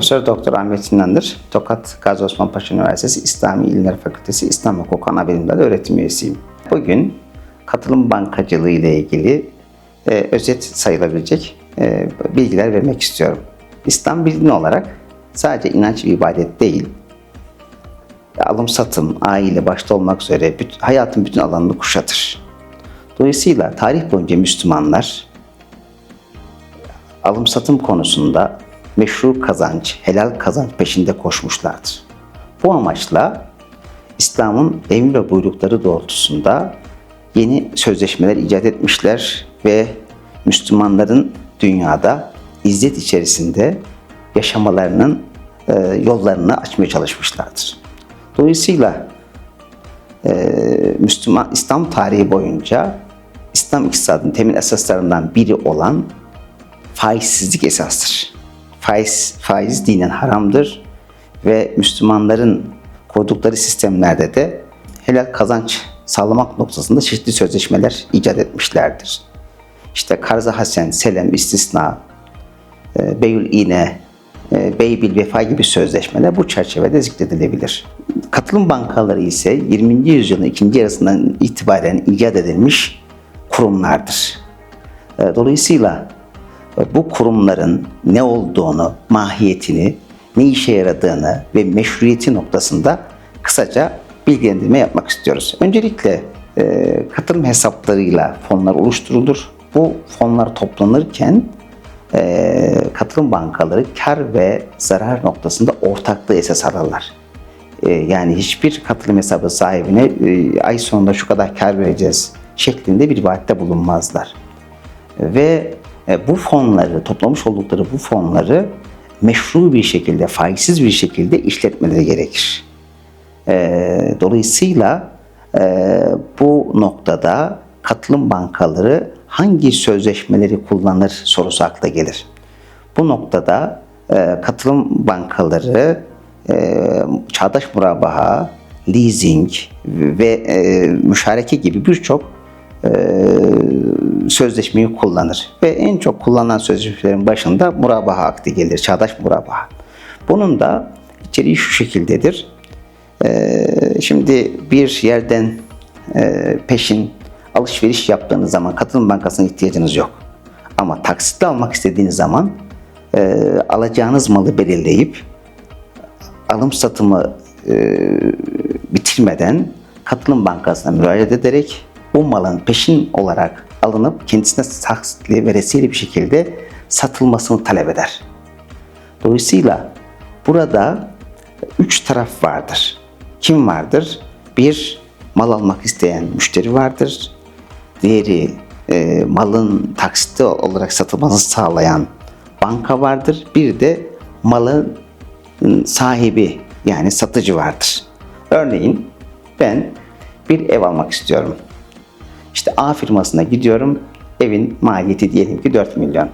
Profesör Doktor Ahmet Sinandır, Tokat Gazi Osman Paşa Üniversitesi İslami İlimler Fakültesi İslam Hukuku Ana Bilim Dalı öğretim üyesiyim. Bugün katılım bankacılığı ile ilgili e, özet sayılabilecek e, bilgiler vermek istiyorum. İslam din olarak sadece inanç ve ibadet değil, alım satım, aile başta olmak üzere bütün, hayatın bütün alanını kuşatır. Dolayısıyla tarih boyunca Müslümanlar alım satım konusunda meşru kazanç, helal kazanç peşinde koşmuşlardır. Bu amaçla İslam'ın emir ve buyrukları doğrultusunda yeni sözleşmeler icat etmişler ve Müslümanların dünyada izzet içerisinde yaşamalarının e, yollarını açmaya çalışmışlardır. Dolayısıyla e, Müslüman İslam tarihi boyunca İslam iktisadının temel esaslarından biri olan faizsizlik esastır. Faiz, faiz dinen haramdır ve Müslümanların kurdukları sistemlerde de helal kazanç sağlamak noktasında çeşitli sözleşmeler icat etmişlerdir. İşte Karza Hasen, Selem, İstisna, e, Beyül İğne, e, Beybil Vefa gibi sözleşmeler bu çerçevede zikredilebilir. Katılım bankaları ise 20. yüzyılın ikinci yarısından itibaren icat edilmiş kurumlardır. E, Dolayısıyla bu kurumların ne olduğunu, mahiyetini, ne işe yaradığını ve meşruiyeti noktasında kısaca bilgilendirme yapmak istiyoruz. Öncelikle e, katılım hesaplarıyla fonlar oluşturulur. Bu fonlar toplanırken e, katılım bankaları kar ve zarar noktasında ortaklığı esas alırlar. E, yani hiçbir katılım hesabı sahibine e, ay sonunda şu kadar kar vereceğiz şeklinde bir vaatte bulunmazlar. Ve bu fonları, toplamış oldukları bu fonları meşru bir şekilde, faizsiz bir şekilde işletmeleri gerekir. E, Dolayısıyla e, bu noktada katılım bankaları hangi sözleşmeleri kullanır sorusu akla gelir. Bu noktada e, katılım bankaları e, çağdaş murabaha, leasing ve müşareke gibi birçok sözleşmeyi kullanır. Ve en çok kullanılan sözleşmelerin başında murabaha akdi gelir, çağdaş murabaha. Bunun da içeriği şu şekildedir. E, şimdi bir yerden e, peşin alışveriş yaptığınız zaman katılım bankasına ihtiyacınız yok. Ama taksitle almak istediğiniz zaman e, alacağınız malı belirleyip alım satımı e, bitirmeden katılım bankasına müracaat ederek bu malın peşin olarak alınıp kendisine taksitli ve resili bir şekilde satılmasını talep eder. Dolayısıyla burada üç taraf vardır. Kim vardır? Bir, mal almak isteyen müşteri vardır. Diğeri e, malın taksitli olarak satılmasını sağlayan banka vardır. Bir de malın sahibi yani satıcı vardır. Örneğin ben bir ev almak istiyorum. İşte A firmasına gidiyorum. Evin maliyeti diyelim ki 4 milyon.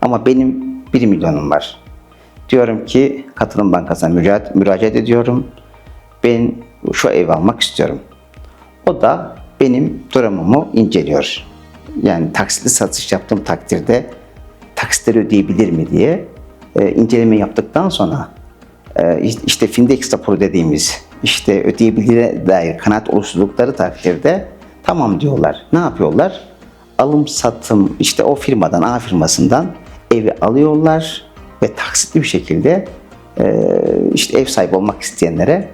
Ama benim 1 milyonum var. Diyorum ki katılım bankasına müracaat, müracaat ediyorum. Ben şu ev almak istiyorum. O da benim durumumu inceliyor. Yani taksitli satış yaptığım takdirde taksitleri ödeyebilir mi diye e, inceleme yaptıktan sonra e, işte Findex raporu dediğimiz işte ödeyebilire dair kanaat oluşturdukları takdirde tamam diyorlar. Ne yapıyorlar? Alım satım işte o firmadan A firmasından evi alıyorlar ve taksitli bir şekilde e, işte ev sahibi olmak isteyenlere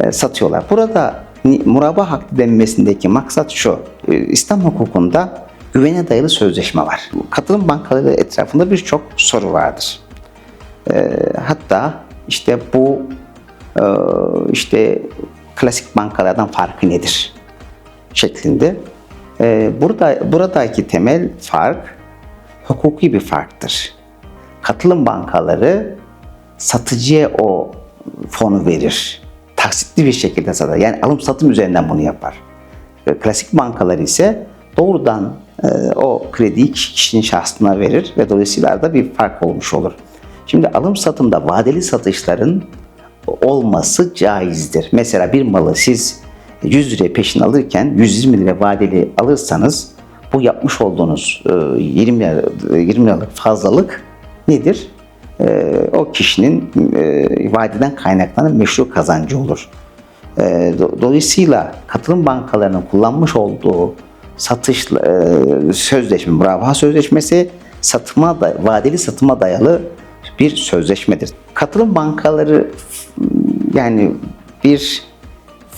e, satıyorlar. Burada murabba hakkı denmesindeki maksat şu. e, İslam hukukunda güvene dayalı sözleşme var. Katılım bankaları etrafında birçok soru vardır. Hatta işte bu işte klasik bankalardan farkı nedir şeklinde. E, burada buradaki temel fark hukuki bir farktır. Katılım bankaları satıcıya o fonu verir. Taksitli bir şekilde satar. Yani alım satım üzerinden bunu yapar. E, Klasik bankalar ise doğrudan e, o krediyi kişinin şahsına verir ve dolayısıyla arada bir fark olmuş olur. Şimdi alım satımda vadeli satışların olması caizdir. Mesela bir malı siz 100 liraya peşin alırken 120 lira vadeli alırsanız bu yapmış olduğunuz e, 20 lira, 20 liralık fazlalık nedir? e, o kişinin e, vadeden kaynaklanan meşru kazancı olur. E, do- dolayısıyla katılım bankalarının kullanmış olduğu satış e, sözleşme, murabaha sözleşmesi satıma da, vadeli satıma dayalı bir sözleşmedir. Katılım bankaları yani bir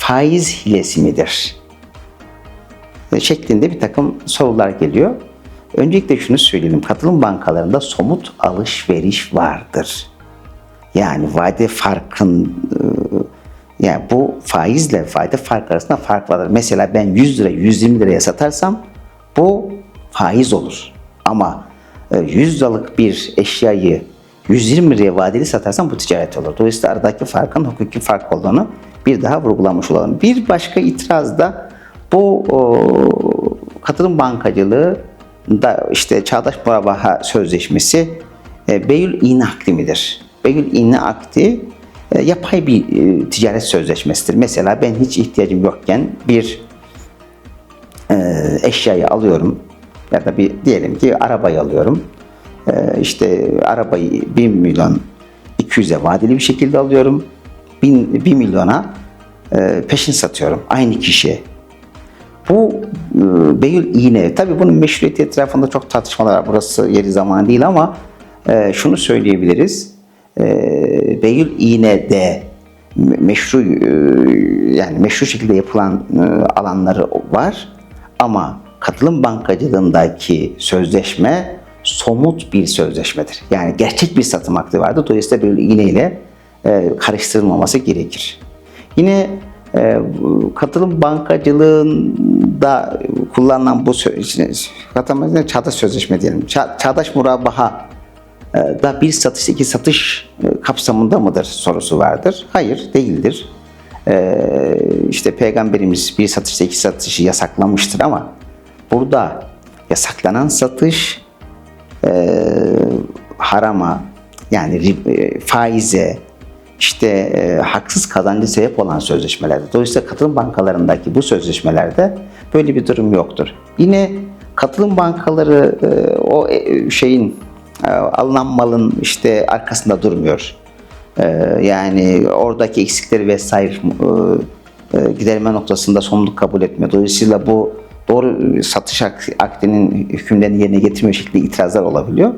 faiz hilesi midir? E, şeklinde bir takım sorular geliyor. Öncelikle şunu söyleyelim. Katılım bankalarında somut alışveriş vardır. Yani vade farkın e, yani bu faizle fayda farkı arasında fark vardır. Mesela ben 100 lira 120 liraya satarsam bu faiz olur. Ama e, 100 liralık bir eşyayı 120 liraya vadeli satarsam bu ticaret olur. Dolayısıyla aradaki farkın hukuki fark olduğunu bir daha vurgulamış olalım. Bir başka itiraz da bu o, katılım bankacılığı da işte Çağdaş Murabaha Sözleşmesi e, Beyül İğne Akdi midir? Beyül İğne Akdi e, yapay bir e, ticaret sözleşmesidir. Mesela ben hiç ihtiyacım yokken bir e, eşyayı alıyorum ya da bir diyelim ki arabayı alıyorum. E, işte arabayı 1 milyon 200'e vadeli bir şekilde alıyorum. 1000, 1 milyona e, peşin satıyorum aynı kişiye. Bu e, Beyül iğne, tabii bunun meşruiyeti etrafında çok tartışmalar var. Burası yeri zamanı değil ama e, şunu söyleyebiliriz. E, Beyül iğne de me- meşru e, yani meşru şekilde yapılan alanları var ama katılım bankacılığındaki sözleşme somut bir sözleşmedir. Yani gerçek bir satım akdi vardır. Dolayısıyla Beyül iğne ile e, karıştırılmaması gerekir. Yine e, katılım bankacılığında kullanılan bu katılım çağdaş sözleşme diyelim. Ça- çağdaş murabaha e, da bir satış iki satış e, kapsamında mıdır sorusu vardır. Hayır değildir. E, işte peygamberimiz bir satışta iki satışı yasaklamıştır ama burada yasaklanan satış e, harama yani e, faize işte e, haksız kazancı sebep olan sözleşmelerde. Dolayısıyla katılım bankalarındaki bu sözleşmelerde böyle bir durum yoktur. Yine katılım bankaları e, o e, şeyin e, alınan malın işte arkasında durmuyor. E, yani oradaki eksikleri vesaire e, e, giderme noktasında sorumluluk kabul etmiyor. Dolayısıyla bu doğru satış ak- akdinin hükümlerini yerine getirme şekli itirazlar olabiliyor.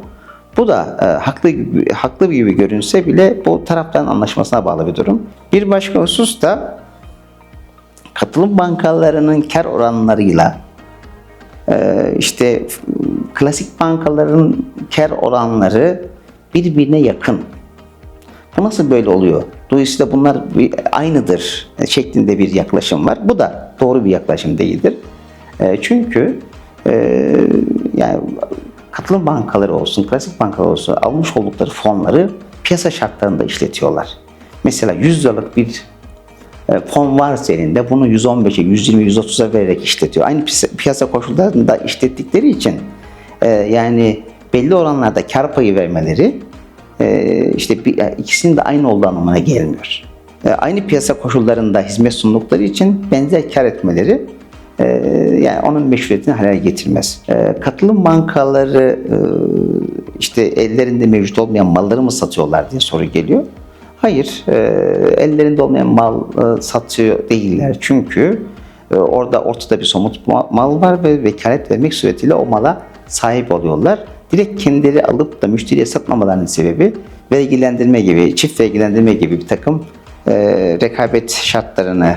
Bu da e, haklı gibi, haklı gibi görünse bile bu tarafların anlaşmasına bağlı bir durum. Bir başka husus da katılım bankalarının kar oranlarıyla e, işte klasik bankaların kar oranları birbirine yakın. Bu nasıl böyle oluyor? Dolayısıyla bunlar bir, aynıdır şeklinde bir yaklaşım var. Bu da doğru bir yaklaşım değildir. E, çünkü e, yani katılım bankaları olsun, klasik bankalar olsun almış oldukları fonları piyasa şartlarında işletiyorlar. Mesela 100 liralık bir e, fon varsa elinde bunu 115'e, 120, 130'a vererek işletiyor. Aynı piyasa- koşullarında işlettikleri için e, yani belli oranlarda kar payı vermeleri e, işte bir, ikisinin de aynı olduğu anlamına gelmiyor. Aynı piyasa koşullarında hizmet sundukları için benzer kar etmeleri e, yani onun meşruiyetini hale getirmez. E, katılım bankaları e, işte ellerinde mevcut olmayan malları mı satıyorlar diye soru geliyor. Hayır, e, ellerinde olmayan mal e, satıyor değiller. Çünkü orada ortada bir somut ma- mal var ve vekalet vermek suretiyle o mala sahip oluyorlar. Direkt kendileri alıp da müşteriye satmamalarının sebebi vergilendirme gibi, çift vergilendirme gibi bir takım e, rekabet şartlarını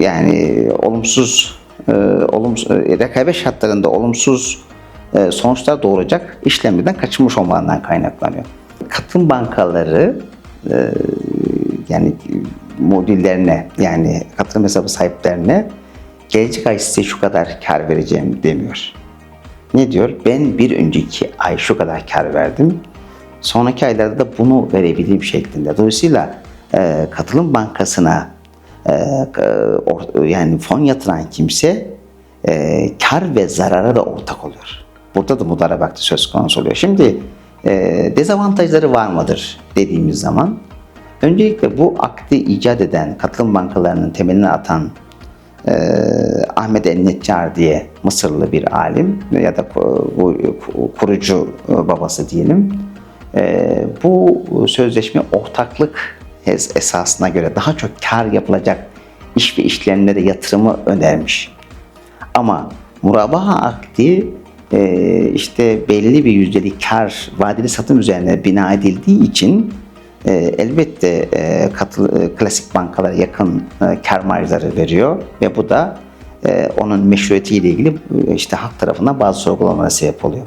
yani olumsuz e, olumsuz e, rekabet şartlarında olumsuz e, sonuçlar doğuracak işlemlerden kaçınmış olmalarından kaynaklanıyor. Katılım bankaları e, yani modüllerine yani katılım hesabı sahiplerine gelecek ay size şu kadar kar vereceğim demiyor. Ne diyor? Ben bir önceki ay şu kadar kar verdim. Sonraki aylarda da bunu verebileyim şeklinde. Dolayısıyla e, katılım bankasına e, yani fon yatıran kimse e, kar ve zarara da ortak oluyor. Burada da mudarabaktı söz konusu oluyor. Şimdi e, dezavantajları var mıdır dediğimiz zaman öncelikle bu akdi icat eden katılım bankalarının temelini atan e, Ahmet el-Neccar diye Mısırlı bir alim ya da bu ku- kurucu babası diyelim. e, bu sözleşme ortaklık es- esasına göre daha çok kar yapılacak iş ve işlemlere yatırımı önermiş. Ama murabaha akdi e, işte belli bir yüzdelik kar vadeli satım üzerine bina edildiği için e, elbette e, katı- e, klasik bankalara yakın e, kar marjları veriyor ve bu da e, onun meşruiyetiyle ilgili e, işte halk tarafından bazı sorgulamalara sebep oluyor.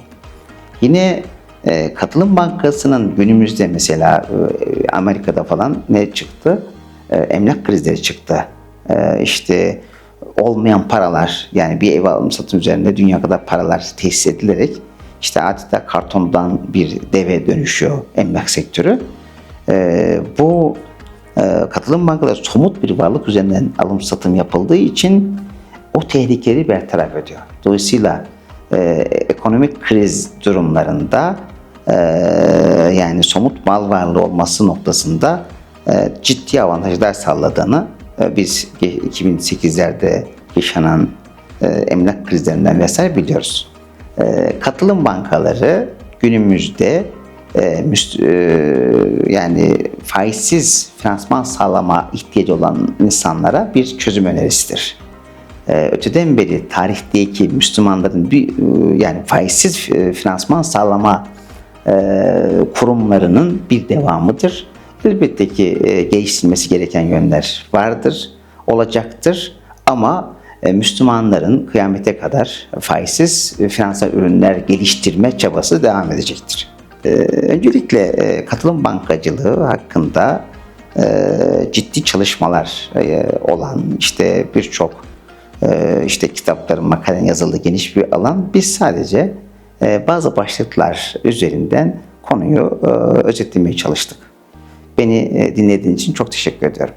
Yine e, Katılım Bankası'nın günümüzde mesela e, Amerika'da falan ne çıktı? E, emlak krizleri çıktı. E, işte olmayan paralar yani bir ev alım satım üzerinde dünya kadar paralar tesis edilerek işte adeta kartondan bir deve dönüşüyor emlak sektörü. Bu e, katılım bankaları somut bir varlık üzerinden alım satım yapıldığı için o tehlikeleri bertaraf ediyor. Dolayısıyla e, ekonomik kriz durumlarında e, yani somut mal varlığı olması noktasında e, ciddi avantajlar sağladığını e, biz ge- 2008'lerde yaşanan e, emlak krizlerinden vesaire biliyoruz. E, katılım bankaları günümüzde e, e, yani faizsiz finansman sağlama ihtiyacı olan insanlara bir çözüm önerisidir. Ee, öteden beri tarihteki Müslümanların bir e, yani faizsiz e, finansman sağlama e, kurumlarının bir devamıdır. Elbette ki e, geliştirilmesi gereken yönler vardır, olacaktır ama e, Müslümanların kıyamete kadar faizsiz e, finansal ürünler geliştirme çabası devam edecektir. E, Öncelikle e, katılım bankacılığı hakkında e, ciddi çalışmalar e, olan işte birçok e, işte kitapların, makalenin yazıldığı geniş bir alan. Biz sadece e, bazı başlıklar üzerinden konuyu e, özetlemeye çalıştık. Beni e, dinlediğiniz için çok teşekkür ediyorum.